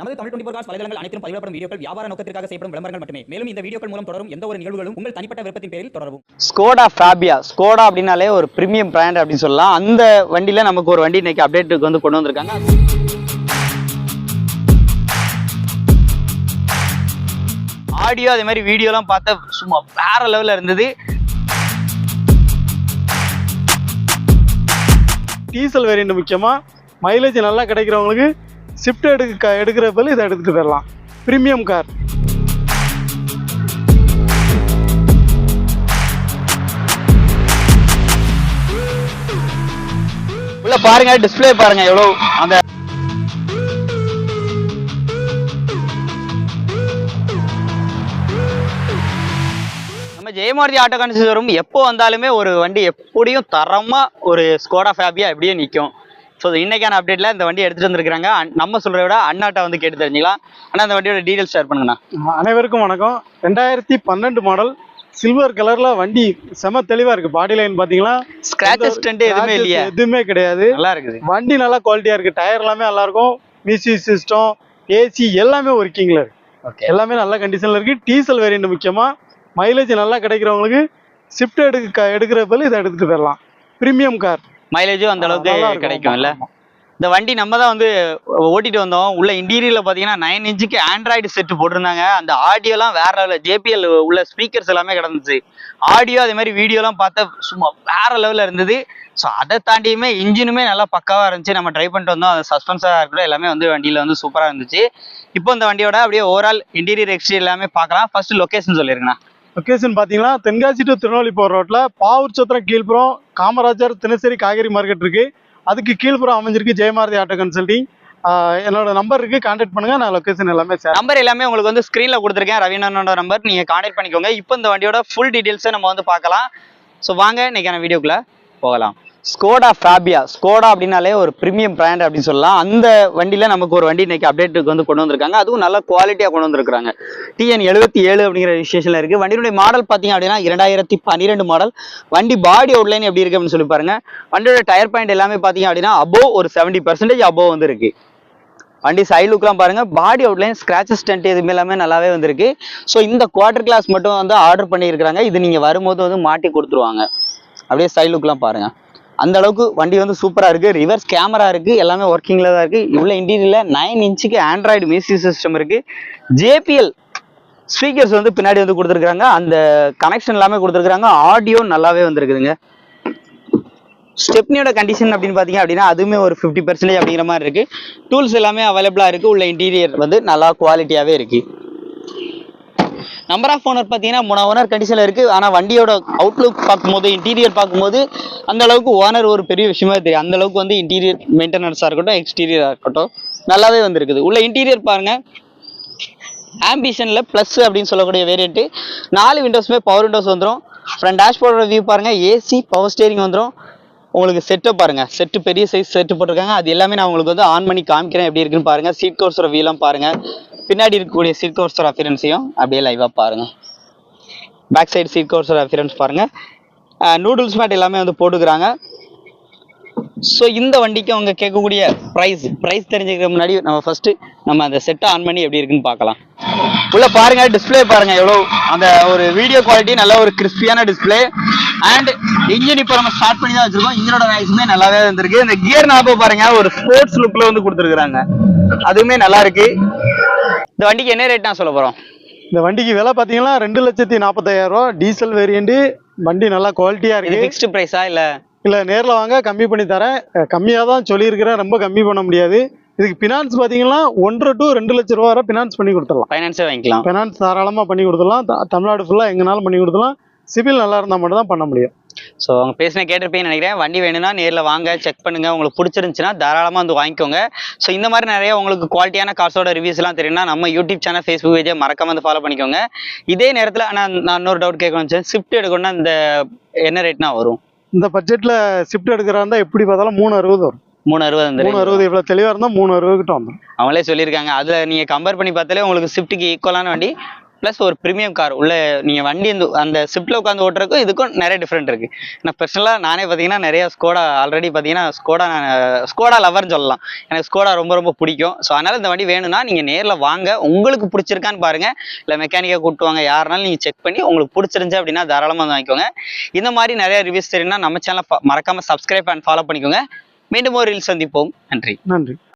நமது Tamil twenty cos வலைதளங்கள் அனைத்தும் பதிவிடப்படும் வீடியோக்கள் வியாபார நோக்கத்திற்காக செய்யப்படும் விளம்பரங்கள் மட்டுமே. மேலும் இந்த வீடியோக்கள் மூலம் தொடரும் எந்த ஒரு நிகழ்வுகளும் உங்கள் தனிப்பட்ட விருப்பத்தின் பேரில் தொடரவும். ஸ்கோடா ஃபேபியா ஸ்கோடா அப்படின்னாலே ஒரு பிரீமியம் பிராண்ட் அப்படின்னு சொல்லலாம். அந்த வண்டியில நமக்கு ஒரு வண்டி இன்னைக்கு அப்டேட்டுக்கு வந்து கொண்டு வந்திருக்காங்க. ஆடியோ அதே மாதிரி வீடியோலாம் பார்த்தா சும்மா வேற லெவல்ல இருந்தது. டீசல் வேரியண்ட் முக்கியமாக மைலேஜ் நல்லா கிடைக்கிறவங்களுக்கு ஷிஃப்ட் எடுக்க எடுக்கிற பதில் இதை எடுத்துகிட்டு போயிடலாம். ப்ரீமியம் கார் உள்ள பாருங்க டிஸ்ப்ளே பாருங்க எவ்வளோ அந்த ஜெயமாரதி ஆட்டோ கன்சஸ் எப்போ வந்தாலுமே ஒரு வண்டி எப்படியும் தரமா ஒரு ஸ்கோடா ஃபேபியா எப்படியும் நிற்கும் ஸோ இன்னைக்கான அப்டேட்ல இந்த வண்டி எடுத்துட்டு வந்திருக்காங்க நம்ம சொல்றத விட அண்ணாட்டை வந்து கேட்டு தெரிஞ்சுக்கலாம். ஆனால் அந்த வண்டியோட டீடைல்ஸ் ஷேர் பண்ணுங்கண்ணா. அனைவருக்கும் வணக்கம். ரெண்டாயிரத்தி பன்னெண்டு மாடல் சில்வர் கலரில் வண்டி செம தெளிவாக இருக்குது பாடி லைன் பார்த்தீங்களா ஸ்கிராச்சஸ் ஸ்டண்ட் எதுவுமே இல்லையா. எதுவுமே கிடையாது. நல்லா இருக்குது. வண்டி நல்லா குவாலிட்டியாக இருக்குது டயர் எல்லாமே நல்லா இருக்கும். மியூசிக் சிஸ்டம் ஏசி எல்லாமே ஒர்க்கிங்கில் இருக்கு. ஓகே எல்லாமே நல்ல கண்டிஷனில் இருக்குது டீசல் வேரியண்ட் முக்கியமாக மைலேஜ் நல்லா கிடைக்கிறவங்களுக்கு ஷிஃப்ட் எடுக்க எடுக்கிற பதில் இதை எடுத்துகிட்டு போயிடலாம். ப்ரீமியம் கார் மைலேஜும் அந்த அளவுக்கு. கிடைக்கும் இல்ல. இந்த வண்டி நம்ம தான் வந்து ஓட்டிட்டு வந்தோம். உள்ள இன்டீரியர்ல பாத்தீங்கன்னா நைன் இன்ச்சுக்கு ஆண்ட்ராய்டு செட் போட்டிருந்தாங்க. அந்த ஆடியோலாம் வேற லெவலில் ஜேபிஎல் உள்ள ஸ்பீக்கர்ஸ் எல்லாமே கிடந்துச்சு. ஆடியோ அதே மாதிரி வீடியோலாம் பார்த்தா சும்மா வேற லெவலில் இருந்தது. ஸோ அதை தாண்டியுமே இன்ஜினுமே நல்லா பக்காவா இருந்துச்சு. நம்ம ட்ரை பண்ணிட்டு வந்தோம். அந்த சஸ்பென்ஸாக இருக்கட்டும் எல்லாமே வந்து வண்டியில வந்து சூப்பரா இருந்துச்சு. இப்போ இந்த வண்டியோட அப்படியே ஓவரால் இன்டீரியர் எக்ஸ்டீரியர் எல்லாமே பார்க்கலாம். ஃபர்ஸ்ட் லொகேஷன் சொல்லிருங்கண்ணா லொக்கேஷன் பார்த்தீங்கன்னா தென்காசி டு திருநெல்வேலி போகிற ரோட்டில் பாவூர் சத்திரம் கீழ்ப்புறம் காமராஜர் தினசரி காய்கறி மார்க்கெட் இருக்குது அதுக்கு கீழ்ப்புறம் அமைஞ்சிருக்கு ஜெயமாரதி ஆட்டோ கன்சல்டிங் என்னோட நம்பர் இருக்கு கான்டாக்ட் பண்ணுங்க நான் லொக்கேஷன் எல்லாமே சார் நம்பர் எல்லாமே உங்களுக்கு வந்து ஸ்க்ரீனில் கொடுத்துருக்கேன். ரவீனனோட நம்பர் நீங்கள் கான்டாக்ட் பண்ணிக்கோங்க. இப்போ இந்த வண்டியோட ஃபுல் டீடைல்ஸை நம்ம வந்து பார்க்கலாம். ஸோ வாங்க இன்னைக்கான வீடியோக்குள்ளே போகலாம். ஸ்கோடா ஃபேபியா ஸ்கோடா அப்படின்னாலே ஒரு ப்ரீமியம் பிராண்ட் அப்படின்னு சொல்லலாம். அந்த வண்டியில் நமக்கு ஒரு வண்டி இன்னைக்கு அப்டேட்டுக்கு வந்து கொண்டு வந்திருக்காங்க. அதுவும் நல்ல குவாலிட்டியாக கொண்டு வந்திருக்காங்க டிஎன் எழுபத்தி ஏழு அப்படிங்கிற ரிஜிஸ்ட்ரேஷனில் இருக்குது வண்டியினுடைய மாடல் பார்த்தீங்க அப்படின்னா இரண்டாயிரத்தி பன்னிரெண்டு மாடல் வண்டி பாடி அவுட்லைன் எப்படி இருக்கு அப்படின்னு சொல்லி பாருங்கள் வண்டியோட டயர் பாயிண்ட் எல்லாமே பார்த்தீங்க அப்படின்னா அபோவ் ஒரு செவன்ட்டி பர்சன்டேஜ் அபோவ் வந்து வண்டி சைடு லுக்லாம் பாருங்க. பாடி அவுட்லைன் ஸ்க்ராச்சஸ் டென்ட் எதுவுமே எல்லாமே நல்லாவே வந்திருக்கு. ஸோ இந்த குவார்டர் கிளாஸ் மட்டும் வந்து ஆர்டர் பண்ணியிருக்கிறாங்க. இது நீங்கள் வரும்போது வந்து மாட்டி கொடுத்துருவாங்க. அப்படியே சைடு லுக்லாம் பாருங்கள் அந்த அளவுக்கு வண்டி வந்து சூப்பராக இருக்குது ரிவர்ஸ் கேமரா இருக்குது எல்லாமே ஒர்க்கிங்கில் தான் இருக்குது இவ்வளோ இன்டீரியரில் நைன் இன்ச்சுக்கு ஆண்ட்ராய்டு மியூசிக் சிஸ்டம் இருக்குது ஜேபிஎல் ஸ்பீக்கர்ஸ் வந்து பின்னாடி வந்து கொடுத்துருக்காங்க அந்த கனெக்ஷன் எல்லாமே கொடுத்துருக்காங்க ஆடியோ நல்லாவே வந்திருக்குதுங்க. ஸ்டெப்னியோட கண்டிஷன் அப்படின்னு பார்த்தீங்க அப்படின்னா அதுவுமே ஒரு ஃபிஃப்டி பர்சன்டேஜ் அப்படிங்கிற மாதிரி இருக்குது டூல்ஸ் எல்லாமே அவைலபிளாக இருக்குது உள்ள இன்டீரியர் வந்து நல்லா குவாலிட்டியாகவே இருக்குது நம்பர் ஆஃப் ஓனர் பார்த்தீங்கன்னா மூணு ஓனர் கண்டிஷனில் இருக்கு. ஆனால் வண்டியோட அவுட்லுக் பார்க்கும்போது இன்டீரியர் பார்க்கும்போது அந்த அளவுக்கு ஓனர் ஒரு பெரிய விஷயமா தெரியும். அந்த அளவுக்கு வந்து இன்டீரியர் மெயின்டெனன்ஸாக இருக்கட்டும் எக்ஸ்டீரியராக இருக்கட்டும் நல்லாவே வந்திருக்குது. உள்ள இன்டீரியர் பாருங்க. ஆம்பிஷனில் ப்ளஸ் அப்படின்னு சொல்லக்கூடிய வேரியண்ட்டு நாலு விண்டோஸுமே பவர் விண்டோஸ் வந்துடும் ஃப்ரண்ட் டேஷ்போர்டோட வியூ பாருங்கள் ஏசி பவர் ஸ்டேரிங் வந்துடும் உங்களுக்கு செட்டப் பாருங்க. செட்டு பெரிய சைஸ் செட்டு போட்டிருக்காங்க. அது எல்லாமே நான் உங்களுக்கு வந்து ஆன் பண்ணி காமிக்கிறேன். எப்படி இருக்குன்னு பாருங்க. சீட் கோர்ஸோட வியூலாம் பாருங்க. பின்னாடி இருக்கக்கூடிய சீட் கவர்ஸோட அஃபிரன்ஸையும் அப்படியே லைவாக பாருங்க. பேக் சைடு சீட் கவர்ஸோட அஃபிரன்ஸ் பாருங்க நூடுல்ஸ் மேட் எல்லாமே வந்து போட்டுக்கிறாங்க. ஸோ இந்த வண்டிக்கு அவங்க கேட்கக்கூடிய ப்ரைஸ் ப்ரைஸ் தெரிஞ்சுக்கிற முன்னாடி நம்ம ஃபர்ஸ்ட் நம்ம அந்த செட்டை ஆன் பண்ணி எப்படி இருக்குன்னு பார்க்கலாம். உள்ள பாருங்க டிஸ்பிளே பாருங்க எவ்வளோ அந்த ஒரு வீடியோ குவாலிட்டி நல்ல ஒரு கிறிஸ்பியான டிஸ்பிளே அண்ட் இன்ஜின் இப்போ நம்ம ஸ்டார்ட் பண்ணி தான் வச்சிருக்கோம். இன்ஜினோட நாய்ஸுமே நல்லாவே இருந்திருக்கு இந்த கியர் நாப்போ பாருங்க ஒரு ஸ்போர்ட்ஸ் லுக்கில் வந்து கொடுத்துருக்குறாங்க. அதுவுமே நல்லா இருக்கு. இந்த வண்டிக்கு என்ன ரேட் நான் சொல்ல போறோம்? இந்த வண்டிக்கு விலை பார்த்தீங்கன்னா ரெண்டு லட்சத்தி நாற்பத்தாயிரம் டீசல் வேரியண்ட் வண்டி நல்லா குவாலிட்டியாக இது இருக்கு ஃபிக்ஸ்டு ப்ரைஸா இல்ல? இல்லை நேரில் வாங்க கம்மி பண்ணி தரேன். கம்மியாக தான் சொல்லியிருக்கிறேன். ரொம்ப கம்மி பண்ண முடியாது. இதுக்கு ஃபினான்ஸ் பார்த்தீங்கன்னா ஒன்றரை டு ரெண்டு லட்ச ரூபா வரை ஃபினான்ஸ் பண்ணி கொடுத்துடலாம். ஃபைனான்ஸே வாங்கிக்கலாம். ஃபினான்ஸ் தாராளமாக பண்ணி கொடுத்துடலாம். தமிழ்நாடு ஃபுல்லாக எங்கனாலும் பண்ணி கொடுத்துடலாம். சிபில் நல்லா இருந்தால் மட்டும் தான் பண்ண முடியும். ஸோ அவங்க பேசின கேட்டிருப்பீங்கன்னு நினைக்கிறேன். வண்டி வேணும்னா நேரில் வாங்க செக் பண்ணுங்க. உங்களுக்கு பிடிச்சிருந்துச்சுன்னா தாராளமாக வந்து வாங்கிக்கோங்க. ஸோ இந்த மாதிரி நிறைய உங்களுக்கு குவாலிட்டியான கார்ஸோட ரிவ்யூஸ் எல்லாம் தெரியும்னா நம்ம யூடியூப் சேனல் ஃபேஸ்புக் பேஜை மறக்காம வந்து ஃபாலோ பண்ணிக்கோங்க. இதே நேரத்தில் ஆனால் நான் இன்னொரு டவுட் கேட்கணும் ஸ்விஃப்ட் எடுக்கணும்னா இந்த என்ன ரேட்னா வரும்? இந்த பட்ஜெட்டில் ஷிஃப்ட் எடுக்கிறா இருந்தால் எப்படி பார்த்தாலும் மூணு அறுபது வரும். மூணு அறுபது அந்த மூணு. அறுபது இவ்வளோ தெளிவாக இருந்தால் மூணு அறுபது கிட்ட வந்துடும் அவங்களே சொல்லியிருக்காங்க. அதில் நீங்கள் கம்பேர் பண்ணி பார்த்தாலே உங்களுக்கு ஸ்விஃப்ட்டுக்கு ஈக்குவலான வண்டி. ப்ளஸ் ஒரு ப்ரீமியம் கார் உள்ள நீங்கள் வண்டி இந்த அந்த ஷிஃப்ட்டில் உட்காந்து ஓட்டுறதுக்கும் இதுக்கும் நிறைய டிஃப்ரெண்ட் இருக்குது நான் பர்சனலாக நானே பார்த்தீங்கன்னா நிறைய ஸ்கோடா ஆல்ரெடி பார்த்தீங்கன்னா ஸ்கோடா ஸ்கோடா லவர்னு சொல்லலாம். எனக்கு ஸ்கோடா ரொம்ப ரொம்ப பிடிக்கும். ஸோ அதனால் இந்த வண்டி வேணும்னா நீங்கள் நேரில் வாங்க. உங்களுக்கு பிடிச்சிருக்கான்னு பாருங்கள் இல்லை மெக்கானிக்கை கூப்பிட்டு வாங்க யாருனாலும் நீங்கள் செக் பண்ணி உங்களுக்கு பிடிச்சிருந்துச்சு அப்படின்னா தாராளமாக வந்து வாங்கிக்கோங்க. இந்த மாதிரி நிறைய ரிவ்யூஸ் தெரியும்னா நம்ம சேனலை மறக்காமல் சப்ஸ்கிரைப் அண்ட் ஃபாலோ பண்ணிக்கோங்க. மீண்டும் ஒரு ரீல் சந்திப்போம். நன்றி. நன்றி.